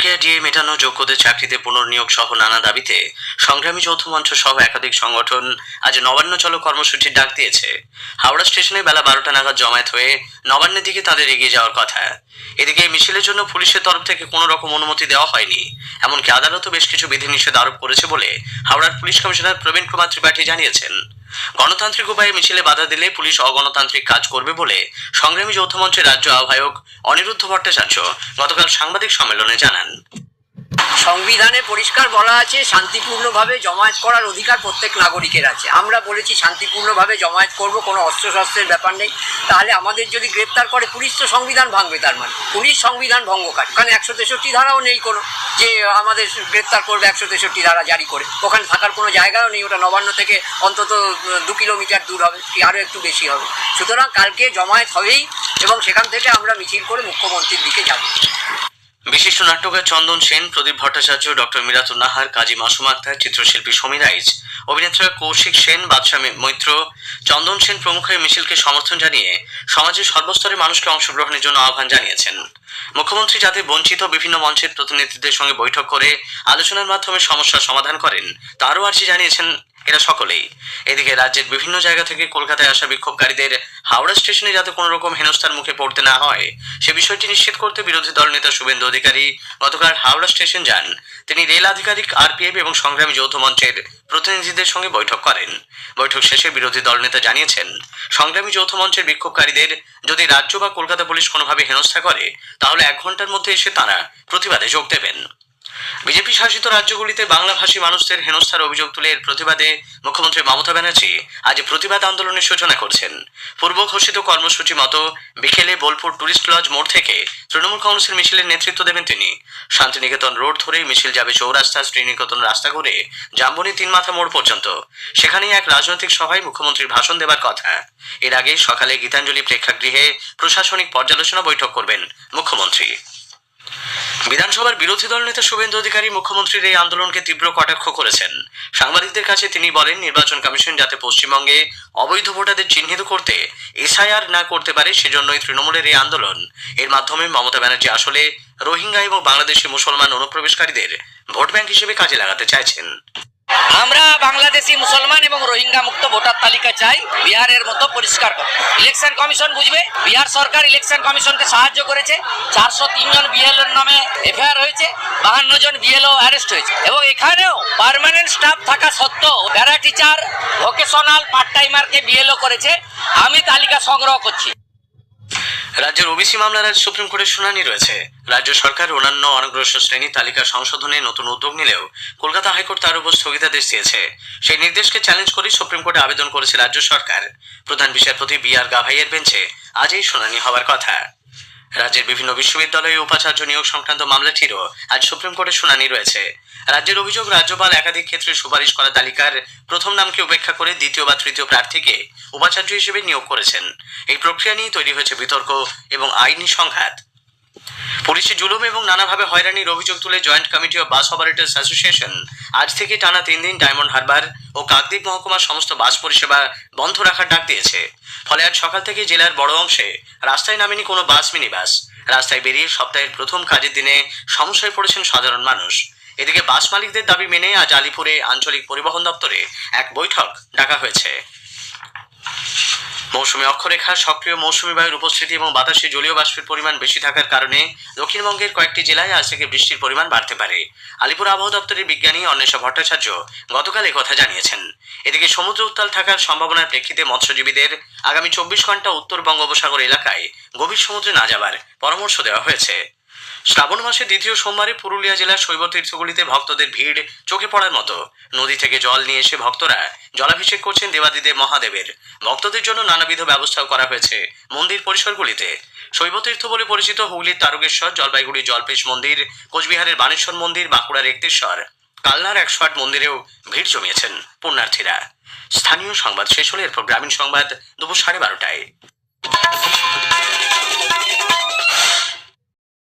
বকেয়া ডিএ মেটানো যোগ্যদের চাকরিতে পুনর্নিয়োগ সহ নানা দাবিতে সংগ্রামী যৌথ মঞ্চ সহ একাধিক সংগঠন আজ নবান্ন চলো কর্মসূচির ডাক দিয়েছে। হাওড়া স্টেশনে বেলা বারোটা নাগাদ জমায়েত হয়ে নবান্নের দিকে তাদের এগিয়ে যাওয়ার কথা। এদিকে মিছিলের জন্য পুলিশের তরফ থেকে কোনো রকম অনুমতি দেওয়া হয়নি। এমনকি আদালতও বেশ কিছু বিধিনিষেধ আরোপ করেছে বলে হাওড়ার পুলিশ কমিশনার প্রবীণ কুমার ত্রিপাঠী জানিয়েছেন। গণতান্ত্রিক উপায়ে মিছিলে বাধা দিলে পুলিশ অগণতান্ত্রিক কাজ করবে বলে সংগ্রামী যৌথমঞ্চের রাজ্য আহ্বায়ক অনিরুদ্ধ ভট্টাচার্য গতকাল সাংবাদিক সম্মেলনে জানান। সংবিধানে পরিষ্কার বলা আছে, শান্তিপূর্ণভাবে জমায়েত করার অধিকার প্রত্যেক নাগরিকের আছে। আমরা বলেছি শান্তিপূর্ণভাবে জমায়েত করব, কোনো অস্ত্রশস্ত্রের ব্যাপার নেই। তাহলে আমাদের যদি গ্রেপ্তার করে, পুলিশ তো সংবিধান ভাঙবে তার মানে। পুলিশ সংবিধান ভঙ্গকারী ওখানে একশো তেষট্টি ধারাও নেই কোনো যে আমাদের গ্রেপ্তার করবে একশো তেষট্টি ধারা জারি করে। ওখানে থাকার কোনো জায়গাও নেই। ওটা নবান্ন থেকে অন্তত দু কিলোমিটার দূর হবে, কি আরও একটু বেশি হবে। সুতরাং কালকে জমায়েত হবেই এবং সেখান থেকে আমরা মিছিল করে মুখ্যমন্ত্রীর দিকে যাব। বিশিষ্ট নাট্যকার চন্দন সেন, প্রদীপ ভট্টাচার্য, ডক্টর মিরাতুল নাহার, কাজী মাসুম আক্তার, চিত্রশিল্পী সমীর রাইজ অভিনেত্রী কৌশিক সেন, বাদশা মৈত্র। চন্দন সেন প্রমুখ মিছিলকে সমর্থন জানিয়ে সমাজের সর্বস্তরের মানুষকে অংশগ্রহণের জন্য আহ্বান জানিয়েছেন। মুখ্যমন্ত্রী যাতে বঞ্চিত বিভিন্ন মঞ্চের প্রতিনিধিদের সঙ্গে বৈঠক করে আলোচনার মাধ্যমে সমস্যার সমাধান করেন। তারও আর্জি জানিয়েছেন এরা সকলেই। এদিকে রাজ্যের বিভিন্ন জায়গা থেকে কলকাতায় আসা বিক্ষোভকারীদের হাওড়া স্টেশনে যাতে কোনো রকম হেনস্থার মুখে পড়তে না হয়, সে বিষয়টি নিশ্চিত করতে বিরোধী দল নেতা শুভেন্দু অধিকারী গতকাল হাওড়া স্টেশন যান। তিনি রেল আধিকারিক, আরপিএফ এবং সংগ্রামী যৌথ মঞ্চের প্রতিনিধিদের সঙ্গে বৈঠক করেন। বৈঠক শেষে বিরোধী দল নেতা জানিয়েছেন, সংগ্রামী যৌথ মঞ্চের বিক্ষোভকারীদের যদি রাজ্য বা কলকাতা পুলিশ কোনোভাবে হেনস্থা করে, তাহলে এক ঘণ্টার মধ্যে এসে তারা প্রতিবাদে যোগ দেবেন। বিজেপি শাসিত রাজ্যগুলিতে বাংলাভাষী মানুষদের হেনস্থার অভিযোগ তুলে এর প্রতিবাদে মুখ্যমন্ত্রী মমতা ব্যানার্জি আজ প্রতিবাদ আন্দোলনের সূচনা করছেন। পূর্ব ঘোষিত কর্মসূচি মতো বিকেলে বোলপুর টুরিস্ট লজ মোড় থেকে তৃণমূল কংগ্রেসের মিছিলের নেতৃত্ব দেবেন তিনি। শান্তিনিকেতন রোড ধরে মিছিল যাবে চৌরাস্তা শ্রীনিকেতন রাস্তা করে জাম্বনি তিন মাথা মোড় পর্যন্ত। সেখানেই এক রাজনৈতিক সভায় মুখ্যমন্ত্রীর ভাষণ দেবার কথা। এর আগে সকালে গীতাঞ্জলি প্রেক্ষাগৃহে প্রশাসনিক পর্যালোচনা বৈঠক করবেন মুখ্যমন্ত্রী। বিধানসভার বিরোধী দল নেতা শুভেন্দু অধিকারী মুখ্যমন্ত্রীর এই আন্দোলনকে তীব্র কটাক্ষ করেছেন। সাংবাদিকদের কাছে তিনি বলেন, নির্বাচন কমিশন যাতে পশ্চিমবঙ্গে অবৈধ ভোটারদের চিহ্নিত করতে এসআইআর না করতে পারে, সেজন্যই তৃণমূলের এই আন্দোলন। এর মাধ্যমে মমতা ব্যানার্জি আসলে রোহিঙ্গা এবং বাংলাদেশি মুসলমান অনুপ্রবেশকারীদের ভোট ব্যাংক হিসেবে কাজে লাগাতে চাইছেন। আমরা বাংলাদেশি মুসলমান এবং রোহিঙ্গা মুক্ত ভোটার তালিকা চাই, বিহারের মতো পরিষ্কার করে। ইলেকশন কমিশন বুঝবে, বিহার সরকার ইলেকশন কমিশনকে সাহায্য করেছে। চারশো তিনজন বিএলওর নামে এফআইআর হয়েছে, বাহান্ন জন বিএলও অ্যারেস্ট হয়েছে। এবং এখানেও পার্মানেন্ট স্টাফ থাকা সত্ত্বেও প্যারা টিচার ভোকেশনাল পার্ট টাইমারকে বিএলও করেছে, আমি তালিকা সংগ্রহ করছি। রাজ্যের ওবিসি মামলার আজ সুপ্রিম কোর্টের শুনানি রয়েছে। রাজ্য সরকার অন্যান্য অনগ্রসর শ্রেণি তালিকা সংশোধনে নতুন উদ্যোগ নিলেও কলকাতা হাইকোর্ট তার উপর স্থগিতাদেশ দিয়েছে। সেই নির্দেশকে চ্যালেঞ্জ করে সুপ্রিম কোর্টে আবেদন করেছে রাজ্য সরকার। প্রধান বিচারপতি বি আর গাভাইয়ের বেঞ্চে আজ এই শুনানি হওয়ার কথা। রাজ্যের বিভিন্ন বিশ্ববিদ্যালয়ে উপাচার্য নিয়োগ সংক্রান্ত মামলাটিরও আজ সুপ্রিম কোর্টে শুনানি রয়েছে। রাজ্যের অভিযোগ, রাজ্যপাল একাধিক ক্ষেত্রে সুপারিশ করা তালিকার প্রথম নামকে উপেক্ষা করে দ্বিতীয় বা তৃতীয় প্রার্থীকে উপাচার্য হিসেবে নিয়োগ করেছেন। এই প্রক্রিয়া নিয়ে তৈরি হয়েছে বিতর্ক এবং আইনি সংঘাত। পুলিশি জুলুম এবং নানাভাবে হয়রানির অভিযোগ তুলে joint committee of bus operators association. আজ থেকে টানা তিন দিন ডায়মন্ড হারবার ও কাকদ্বীপ মহকুমার সমস্ত বাস পরিষেবা বন্ধ রাখার ডাক দিয়েছে। ফলে আজ সকাল থেকে জেলার বড় অংশে রাস্তায় নামেনি কোনো বাস মিনি বাস রাস্তায় বেরিয়ে সপ্তাহের প্রথম কাজের দিনে সমস্যায় পড়েছেন সাধারণ মানুষ। এদিকে বাস মালিকদের দাবি মেনে আজ আলিপুরে আঞ্চলিক পরিবহন দপ্তরে এক বৈঠক ডাকা হয়েছে। মৌসুমী অক্ষরেখা সক্রিয় মৌসুমী বায়ুর উপস্থিতি এবং বাতাসে জলীয় বাষ্পের পরিমাণ বেশি থাকার কারণে দক্ষিণবঙ্গের কয়েকটি জেলায় আজ থেকে বৃষ্টির পরিমাণ বাড়তে পারে। আলিপুর আবহাওয়া দপ্তরের বিজ্ঞানী অন্বেষা ভট্টাচার্য গতকাল কথা জানিয়েছেন। এদিকে সমুদ্র উত্তাল থাকার সম্ভাবনার প্রেক্ষিতে মৎস্যজীবীদের আগামী চব্বিশ ঘণ্টা উত্তর বঙ্গোপসাগর এলাকায় গভীর সমুদ্রে না যাবার পরামর্শ দেওয়া হয়েছে। শ্রাবণ মাসের দ্বিতীয় সোমবারে পুরুলিয়া জেলার শৈব তীর্থগুলিতে ভক্তদের ভিড় চোখে পড়ার মতো। নদী থেকে জল নিয়ে এসে ভক্তরা জলাভিষেক করছেন দেবাদিদেব মহাদেবের। ভক্তদের জন্য নানাবিধ ব্যবস্থাও করা হয়েছে মন্দির পরিসরগুলিতে। শৈব তীর্থ বলে পরিচিত হুগলির তারকেশ্বর, জলপাইগুড়ির জলপেশ মন্দির, কোচবিহারের বানেশ্বর মন্দির, বাঁকুড়ার একতেশ্বর, কালনার একশো আট মন্দিরেও ভিড় জমিয়েছেন পুণ্যার্থীরা। স্থানীয় সংবাদ শেষ হলে এরপর গ্রামীণ সংবাদ দুপুর সাড়ে বারোটায়।